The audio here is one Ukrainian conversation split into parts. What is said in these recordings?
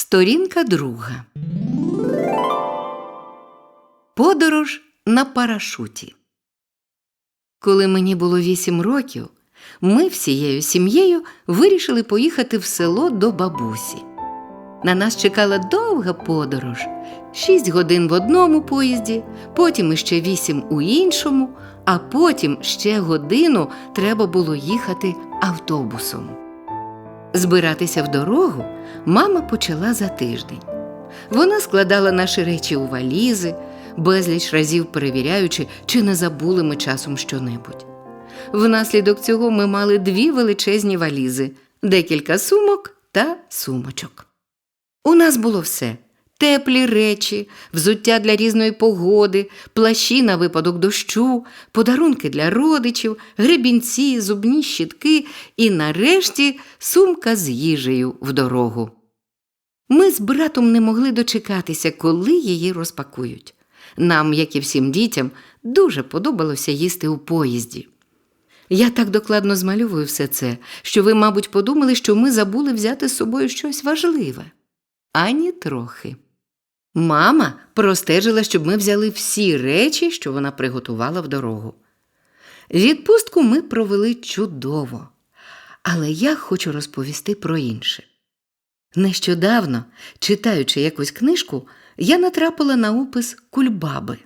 Сторінка друга. Подорож на парашуті. Коли мені було вісім років, ми всією сім'єю вирішили поїхати в село до бабусі. На нас чекала довга подорож: шість годин в одному поїзді, потім іще вісім у іншому, а потім ще годину треба було їхати автобусом. Збиратися в дорогу мама почала за тиждень. Вона складала наші речі у валізи, безліч разів перевіряючи, чи не забули ми часом щонебудь. Внаслідок цього ми мали дві величезні валізи, декілька сумок та сумочок. У нас було все: теплі речі, взуття для різної погоди, плащі на випадок дощу, подарунки для родичів, гребінці, зубні щітки і, нарешті, сумка з їжею в дорогу. Ми з братом не могли дочекатися, коли її розпакують. Нам, як і всім дітям, дуже подобалося їсти у поїзді. Я так докладно змальовую все це, що ви, мабуть, подумали, що ми забули взяти з собою щось важливе. Ані трохи. Мама простежила, щоб ми взяли всі речі, що вона приготувала в дорогу. Відпустку ми провели чудово, але я хочу розповісти про інше. Нещодавно, читаючи якусь книжку, я натрапила на опис кульбаби.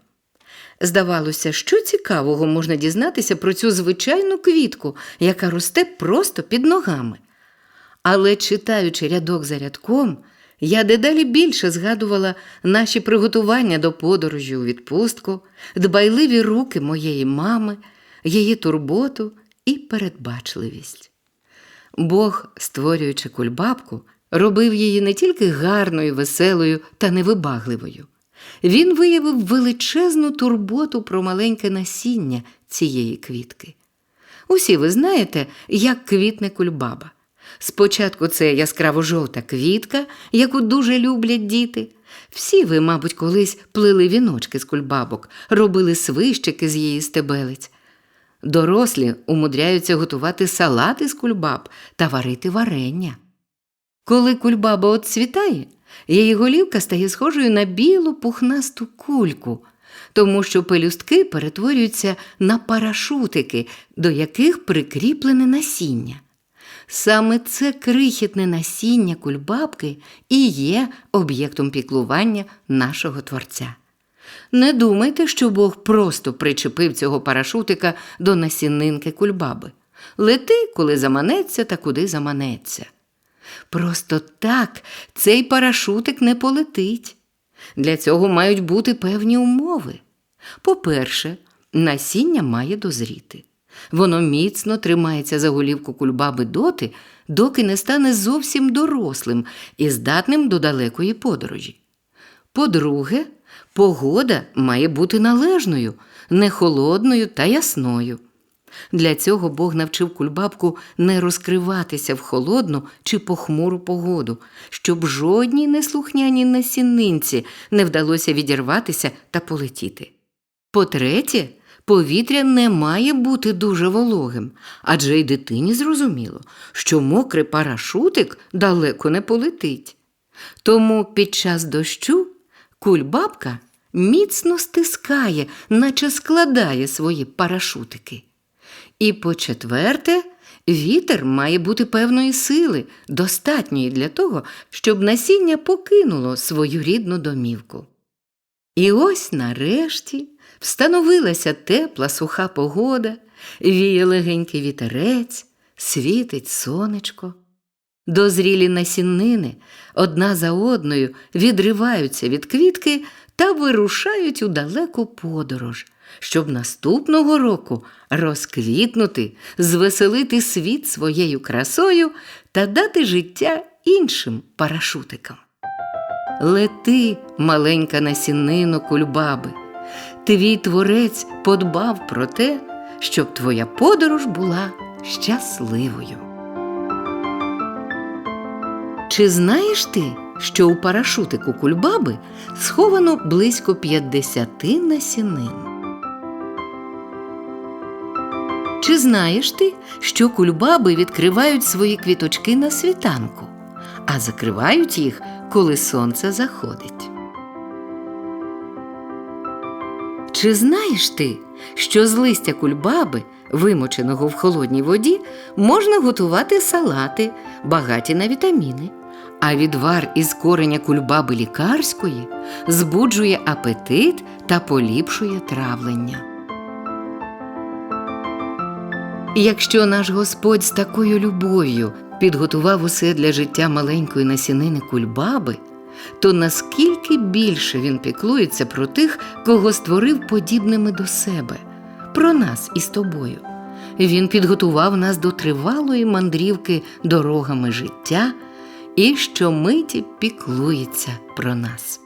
Здавалося, що цікавого можна дізнатися про цю звичайну квітку, яка росте просто під ногами. Але читаючи рядок за рядком, я дедалі більше згадувала наші приготування до подорожі у відпустку, дбайливі руки моєї мами, її турботу і передбачливість. Бог, створюючи кульбабку, робив її не тільки гарною, веселою та невибагливою. Він виявив величезну турботу про маленьке насіння цієї квітки. Усі ви знаєте, як квітне кульбаба. Спочатку це яскраво жовта квітка, яку дуже люблять діти. Всі ви, мабуть, колись плели віночки з кульбабок, робили свищики з її стебелець. Дорослі умудряються готувати салати з кульбаб та варити варення. Коли кульбаба отцвітає, її голівка стає схожою на білу пухнасту кульку, тому що пелюстки перетворюються на парашутики, до яких прикріплене насіння. Саме це крихітне насіння кульбабки і є об'єктом піклування нашого Творця. Не думайте, що Бог просто причепив цього парашутика до насінинки кульбаби. Лети, коли заманеться та куди заманеться. Просто так цей парашутик не полетить. Для цього мають бути певні умови. По-перше, насіння має дозріти. Воно міцно тримається за голівку кульбаби доти, доки не стане зовсім дорослим і здатним до далекої подорожі. По-друге, погода має бути належною, не холодною та ясною. Для цього Бог навчив кульбабку не розкриватися в холодну чи похмуру погоду, щоб жодній неслухняній насінинці не вдалося відірватися та полетіти. По-третє, повітря не має бути дуже вологим, адже й дитині зрозуміло, що мокрий парашутик далеко не полетить. Тому під час дощу кульбабка міцно стискає, наче складає свої парашутики. І по четверте, вітер має бути певної сили, достатньої для того, щоб насіння покинуло свою рідну домівку. І ось нарешті встановилася тепла суха погода, віє легенький вітерець, світить сонечко. Дозрілі насіннини одна за одною відриваються від квітки та вирушають у далеку подорож, щоб наступного року розквітнути, звеселити світ своєю красою та дати життя іншим парашутикам. Лети, маленька насіннино кульбаби, твій творець подбав про те, щоб твоя подорож була щасливою. Чи знаєш ти, що у парашутику кульбаби сховано близько 50 насінин? Чи знаєш ти, що кульбаби відкривають свої квіточки на світанку, а закривають їх, коли сонце заходить. Чи знаєш ти, що з листя кульбаби, вимоченого в холодній воді, можна готувати салати, багаті на вітаміни, а відвар із кореня кульбаби лікарської збуджує апетит та поліпшує травлення. Якщо наш Господь з такою любов'ю підготував усе для життя маленької насінини кульбаби, то наскільки більше він піклується про тих, кого створив подібними до себе, про нас із тобою. Він підготував нас до тривалої мандрівки дорогами життя і щомиті піклується про нас.